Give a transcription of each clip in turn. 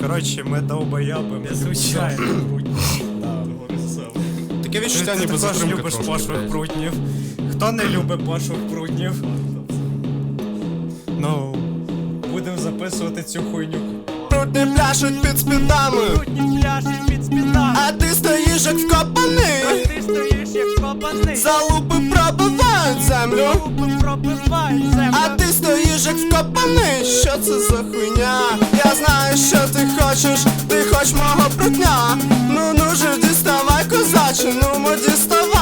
Коротше, ми довбояби, ми звичайно. Таке відчуття ти ніби також любиш пошлих прутнів. Хто не любить пошлих прутнів? Ну, будемо записувати цю хуйню. Прутні пляшуть під спинами, Прутні пляші під спинами, а ти стоїш як вкопаний. ти стоїш як копаний, Залупи пробивають землю, Залупи пробивають землю. а ти стоїш як вкопаний. Що це за хуйня? Хочеш, ти хоч мого прутня. Ну ну же діставай, козаче, ну мо діставай.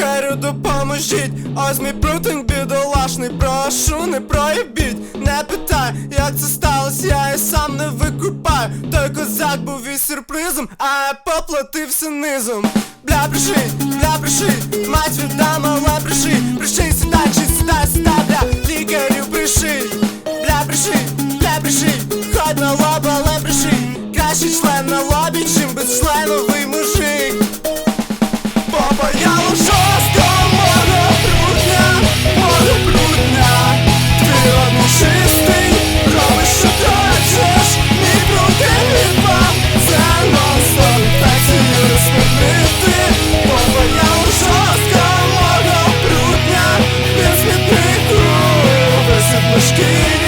Лікарю допоможіть. Ось мій прутинг бідолашний, прошу, не проїбіть. Не питай, як це сталося, я і сам не викупаю. Той козак був із сюрпризом, а я поплатився низом. Бля, приши, бля, приши, мать віддам, але приши Приши, сідай, чи сідай, сідай, бля, лікарю приши Бля, приши, бля, приши, ходь на лоб, але приши Кращий член на лобі, чим без члену вийму skin.